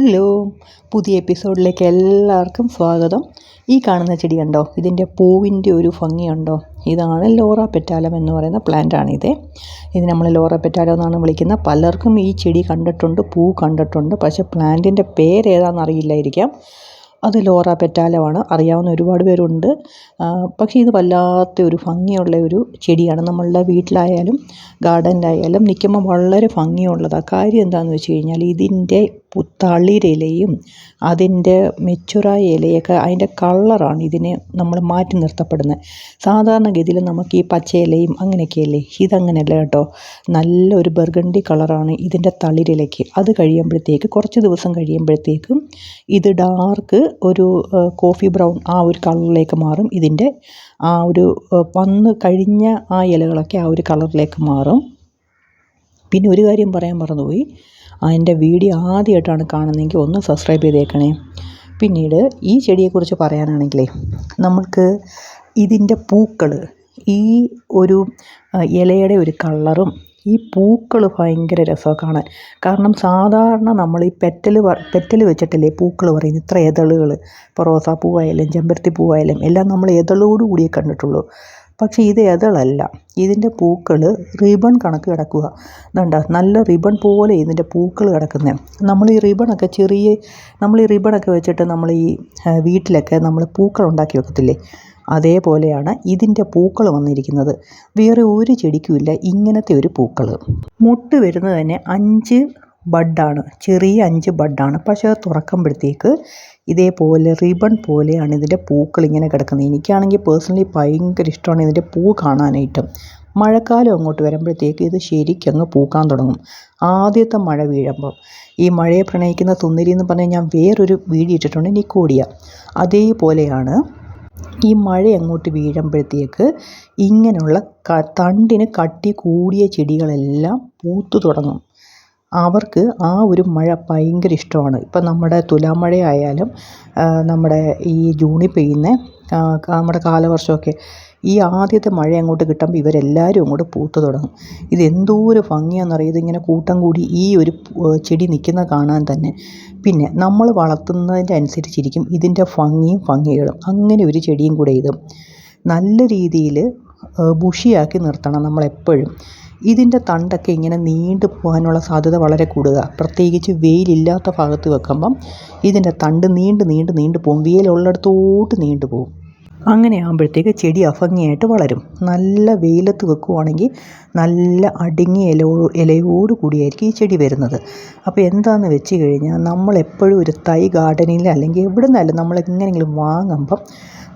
Hello പുതിയ എപ്പിസോഡിലേക്ക് എല്ലാവർക്കും സ്വാഗതം. ഈ കാണുന്ന ചെടി കണ്ടോ? ഇതിന്റെ പൂവിന്റെ ഒരു ഭംഗിയുണ്ടോ ഇതാണ് ലോറ പെറ്റാലം എന്ന് പറയുന്ന പ്ലാന്റാണിത് ഇത് നമ്മൾ ലോറ പെറ്റാലം എന്നാണ് വിളിക്കുന്നത്. പലർക്കും ഈ ചെടി കണ്ടിട്ടുണ്ട് പൂ കണ്ടിട്ടുണ്ട്. പക്ഷേ പ്ലാന്റിന്റെ പേരേതാണെന്ന് അറിയില്ലായിരിക്കാം അത് ലോറ പെറ്റാലമാണ്. അറിയാവുന്ന ഒരുപാട് പേരുണ്ട്. പക്ഷേ ഇത് വല്ലാത്ത ഒരു ഭംഗിയുള്ള ഒരു ചെടിയാണ്. നമ്മളുടെ വീട്ടിലായാലും ഗാർഡനിലായാലും നിൽക്കുമ്പോൾ വളരെ ഭംഗിയുള്ളതാണ്. കാര്യം എന്താണെന്ന് വെച്ച് കഴിഞ്ഞാൽ ഇതിന്റെ തളിരിലയും അതിന്റെ മെച്ചുറായ ഇലയൊക്കെ അതിന്റെ കളറാണ് ഇതിനെ നമ്മൾ മാറ്റി നിർത്തപ്പെടുന്നത്. സാധാരണഗതിയിൽ നമുക്ക് ഈ പച്ച ഇലയും അങ്ങനെയൊക്കെയല്ലേ? ഇതങ്ങനെയല്ല കേട്ടോ. നല്ലൊരു ബർഗണ്ടി കളറാണ് ഇതിന്റെ തളിരിലയ്ക്ക്. അത് കഴിയുമ്പോഴത്തേക്ക് കുറച്ച് ദിവസം കഴിയുമ്പോഴത്തേക്കും ഇത് ഡാർക്ക് ഒരു കോഫി ബ്രൗൺ ആ ഒരു കളറിലേക്ക് മാറും. ഇതിന്റെ ആ ഒരു വന്ന് കഴിഞ്ഞ ആ ഇലകളൊക്കെ ആ ഒരു കളറിലേക്ക് മാറും. പിന്നെ ഒരു കാര്യം പറയാൻ മറന്നുപോയി. അതിന്റെ വീഡിയോ ആദ്യമായിട്ടാണ് കാണുന്നതെങ്കിൽ ഒന്ന് സബ്സ്ക്രൈബ് ചെയ്തേക്കണേ. പിന്നീട് ഈ ചെടിയെക്കുറിച്ച് പറയാനാണെങ്കിലേ നമ്മൾക്ക് ഇതിന്റെ പൂക്കൾ ഈ ഒരു ഇലയുടെ ഒരു കളറും ഈ പൂക്കൾ ഭയങ്കര രസമാണ് കാണാൻ. കാരണം സാധാരണ നമ്മൾ ഈ പെറ്റൽ പെറ്റൽ വെച്ചിട്ടല്ലേ പൂക്കൾ പറയുന്നത്. ഇത്ര ഇതളുകൾ ഇപ്പോൾ റോസാപ്പൂവായാലും ചെമ്പരത്തി പൂവായാലും എല്ലാം നമ്മൾ ഇതളോട് കൂടിയേ കണ്ടിട്ടുള്ളൂ. പക്ഷേ ഇത് ഇതളല്ല ഇതിന്റെ പൂക്കൾ റിബൺ കണക്ക് കിടക്കുക. ഇതുണ്ട നല്ല റിബൺ പോലെ ഇതിന്റെ പൂക്കൾ കിടക്കുന്നത് നമ്മൾ ഈ റിബണൊക്കെ ചെറിയ നമ്മൾ ഈ റിബണൊക്കെ വെച്ചിട്ട് നമ്മൾ ഈ വീട്ടിലൊക്കെ നമ്മൾ പൂക്കൾ ഉണ്ടാക്കി വെക്കത്തില്ലേ? അതേപോലെയാണ് ഇതിന്റെ പൂക്കൾ വന്നിരിക്കുന്നത്. വേറെ ഒരു ചെടിക്കുമില്ല ഇങ്ങനത്തെ ഒരു പൂക്കൾ മുട്ട് വരുന്നത് തന്നെ അഞ്ച് ബഡാണ്. ചെറിയ അഞ്ച് ബഡാണ്. പക്ഷേ അത് തുറക്കുമ്പോഴത്തേക്ക് ഇതേപോലെ റിബൺ പോലെയാണ് ഇതിന്റെ പൂക്കൾ ഇങ്ങനെ കിടക്കുന്നത്. എനിക്കാണെങ്കിൽ പേഴ്സണലി ഭയങ്കര ഇഷ്ടമാണ് ഇതിന്റെ പൂ കാണാനായിട്ട്. മഴക്കാലം അങ്ങോട്ട് വരുമ്പോഴത്തേക്ക് ഇത് ശരിക്കങ്ങ് പൂക്കാൻ തുടങ്ങും. ആദ്യത്തെ മഴ വീഴുമ്പം ഈ മഴയെ പ്രണയിക്കുന്ന സുന്ദരി എന്ന് പറഞ്ഞാൽ ഞാൻ വേറൊരു വീഡിയോ ഇട്ടിട്ടുണ്ട്. നിക്കോഡിയ. അതേപോലെയാണ് ഈ മഴ അങ്ങോട്ട് വീഴുമ്പോഴത്തേക്ക് ഇങ്ങനെയുള്ള തണ്ടിന് കട്ടി കൂടിയ ചെടികളെല്ലാം പൂത്തു തുടങ്ങും. അവർക്ക് ആ ഒരു മഴ ഭയങ്കര ഇഷ്ടമാണ്. ഇപ്പം നമ്മുടെ തുലാമഴയായാലും നമ്മുടെ ഈ ജൂണിൽ പെയ്യുന്ന നമ്മുടെ കാലവർഷമൊക്കെ ഈ ആദ്യത്തെ മഴ അങ്ങോട്ട് കിട്ടുമ്പോൾ ഇവരെല്ലാവരും അങ്ങോട്ട് പൂത്ത് തുടങ്ങും. ഇത് എന്തോരം ഭംഗിയാണെന്നറിയോ? ഇതിങ്ങനെ കൂട്ടം കൂടി ഈ ഒരു ചെടി നിൽക്കുന്ന കാണാൻ തന്നെ. പിന്നെ നമ്മൾ വളർത്തുന്നതിന്റെ അനുസരിച്ചിരിക്കും ഇതിന്റെ ഭംഗിയും ഭംഗികളും. അങ്ങനെ ഒരു ചെടിയും കൂടെ ഇത് നല്ല രീതിയിൽ ബുഷിയാക്കി നിർത്തണം നമ്മളെപ്പോഴും. ഇതിന്റെ തണ്ടൊക്കെ ഇങ്ങനെ നീണ്ടു പോകാനുള്ള സാധ്യത വളരെ കൂടുക. പ്രത്യേകിച്ച് വെയിലില്ലാത്ത ഭാഗത്ത് വെക്കുമ്പം ഇതിന്റെ തണ്ട് നീണ്ട് നീണ്ട് നീണ്ട് പോകും വെയിലുള്ളിടത്തോട്ട് നീണ്ടു പോകും അങ്ങനെ ആകുമ്പോഴത്തേക്ക് ചെടി അഭംഗിയായിട്ട് വളരും. നല്ല വെയിലത്ത് വെക്കുവാണെങ്കിൽ നല്ല അടുങ്ങിയ ഇലയോ ഇലയോട് കൂടിയായിരിക്കും ഈ ചെടി വരുന്നത്. അപ്പോൾ എന്താണെന്ന് വെച്ച് കഴിഞ്ഞാൽ നമ്മൾ എപ്പോഴും ഒരു തൈ ഗാർഡനിൽ അല്ലെങ്കിൽ എവിടെ നിന്നല്ല നമ്മൾ എങ്ങനെയെങ്കിലും വാങ്ങുമ്പം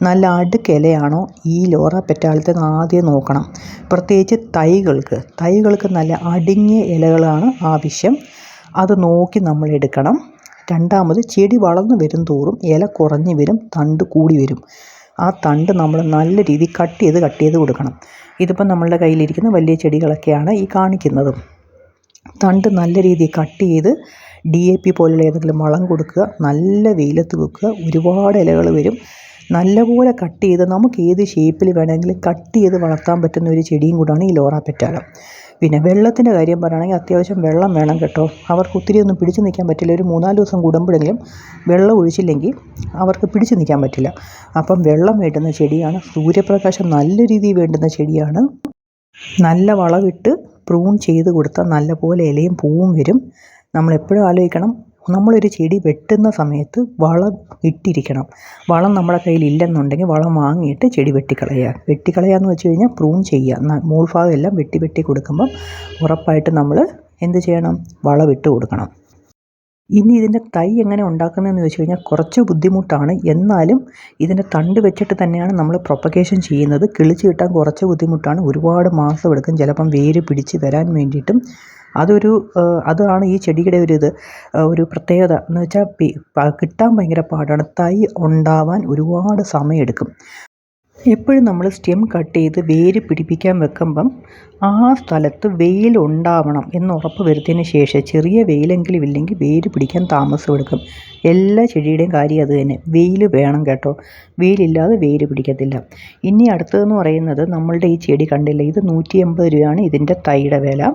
നല്ല അടുക്കിലയാണോ ഈ ലോറ പെറ്റാലത്തെ ആദ്യം നോക്കണം. പ്രത്യേകിച്ച് തൈകൾക്ക്. തൈകൾക്ക് നല്ല അടുങ്ങിയ ഇലകളാണ് ആവശ്യം. അത് നോക്കി നമ്മൾ എടുക്കണം. രണ്ടാമത് ചെടി വളർന്നു വരും തോറും ഇല കുറഞ്ഞു വരും തണ്ട് കൂടി വരും. ആ തണ്ട് നമ്മൾ നല്ല രീതിയിൽ കട്ട് ചെയ്ത് കട്ട് ചെയ്ത് കൊടുക്കണം. ഇതിപ്പം നമ്മളുടെ കയ്യിലിരിക്കുന്ന വലിയ ചെടികളൊക്കെയാണ് ഈ കാണിക്കുന്നതും. തണ്ട് നല്ല രീതിയിൽ കട്ട് ചെയ്ത് ഡി എ പി പോലുള്ള ഏതെങ്കിലും വളം കൊടുക്കുക നല്ല വെയിലത്ത് വെക്കുക. ഒരുപാട് ഇലകൾ വരും. നല്ലപോലെ കട്ട് ചെയ്ത് നമുക്ക് ഏത് ഷേപ്പിൽ വേണമെങ്കിലും കട്ട് ചെയ്ത് വളർത്താൻ പറ്റുന്ന ഒരു ചെടിയും കൂടാണ് ഈ ലോറ പെറ്റാല. പിന്നെ വെള്ളത്തിന്റെ കാര്യം പറയുകയാണെങ്കിൽ അത്യാവശ്യം വെള്ളം വേണം കേട്ടോ. അവർക്ക് ഒത്തിരി ഒന്നും പിടിച്ചു നിൽക്കാൻ പറ്റില്ല. ഒരു മൂന്നാൽ ദിവസം കൂടുമ്പോഴെങ്കിലും വെള്ളം ഒഴിച്ചില്ലെങ്കിൽ അവർക്ക് പിടിച്ചു നിൽക്കാൻ പറ്റില്ല. അപ്പം വെള്ളം വേണ്ടുന്ന ചെടിയാണ്. സൂര്യപ്രകാശം നല്ല രീതിയിൽ വേണ്ടുന്ന ചെടിയാണ്. നല്ല വളവിട്ട് പ്രൂൺ ചെയ്ത് കൊടുത്താൽ നല്ലപോലെ ഇലയും പൂവും വരും. നമ്മൾ എപ്പോഴും ആലോചിക്കണം നമ്മളൊരു ചെടി വെട്ടുന്ന സമയത്ത് വളം ഇട്ടിരിക്കണം. വളം നമ്മുടെ കയ്യിൽ ഇല്ലെന്നുണ്ടെങ്കിൽ വളം വാങ്ങിയിട്ട് ചെടി വെട്ടിക്കളയുക. വെട്ടിക്കളയുക എന്ന് വെച്ച് കഴിഞ്ഞാൽ പ്രൂൺ ചെയ്യുക. മൂൾഭാഗം എല്ലാം വെട്ടി വെട്ടി കൊടുക്കുമ്പം ഉറപ്പായിട്ട് നമ്മൾ എന്ത് ചെയ്യണം? വളം ഇട്ട് കൊടുക്കണം. ഇനി ഇതിന്റെ തൈ എങ്ങനെ ഉണ്ടാക്കുന്നതെന്ന് ചോദിച്ചു കഴിഞ്ഞാൽ കുറച്ച് ബുദ്ധിമുട്ടാണ്. എന്നാലും ഇതിന്റെ തണ്ട് വെച്ചിട്ട് തന്നെയാണ് നമ്മൾ പ്രൊപ്പഗേഷൻ ചെയ്യുന്നത്. കിളിച്ച് കിട്ടാൻ കുറച്ച് ബുദ്ധിമുട്ടാണ്. ഒരുപാട് മാസം എടുക്കും. ചിലപ്പം വേര് പിടിച്ച് വരാൻ വേണ്ടിയിട്ടും അതൊരു അതാണ് ഈ ചെടിയുടെ ഒരു ഇത്. ഒരു പ്രത്യേകത എന്ന് വെച്ചാൽ കിട്ടാൻ ഭയങ്കര പാടാണ്. തൈ ഉണ്ടാവാൻ ഒരുപാട് സമയമെടുക്കും. എപ്പോഴും നമ്മൾ സ്റ്റെം കട്ട് ചെയ്ത് വേര് പിടിപ്പിക്കാൻ വെക്കുമ്പം ആ സ്ഥലത്ത് വെയിൽ ഉണ്ടാവണം എന്ന് ഉറപ്പ് വരുത്തിയതിന് ശേഷം ചെറിയ വെയിലെങ്കിലും ഇല്ലെങ്കിൽ വേര് പിടിക്കാൻ താമസമെടുക്കും എല്ലാ ചെടിയുടെയും കാര്യം അത് തന്നെ. വെയിൽ വേണം കേട്ടോ. വെയിലില്ലാതെ വേര് പിടിക്കത്തില്ല. ഇനി അടുത്തതെന്ന് പറയുന്നത് നമ്മളുടെ ഈ ചെടി കണ്ടില്ല? ഇത് നൂറ്റി എൺപത് രൂപയാണ് ഇതിന്റെ തൈയുടെ വില.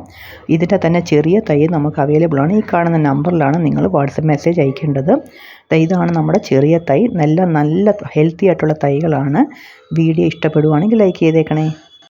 ഇതിന്റെ തന്നെ ചെറിയ തൈ നമുക്ക് അവൈലബിൾ ആണ്. ഈ കാണുന്ന നമ്പറിലാണ് നിങ്ങൾ വാട്സപ്പ് മെസ്സേജ് അയക്കേണ്ടത്. ഇതാണ് നമ്മുടെ ചെറിയ തൈ. നല്ല നല്ല ഹെൽത്തി ആയിട്ടുള്ള തൈകളാണ്. വീഡിയോ ഇഷ്ടപ്പെടുവാണെങ്കിൽ ലൈക്ക് ചെയ്തേക്കണേ.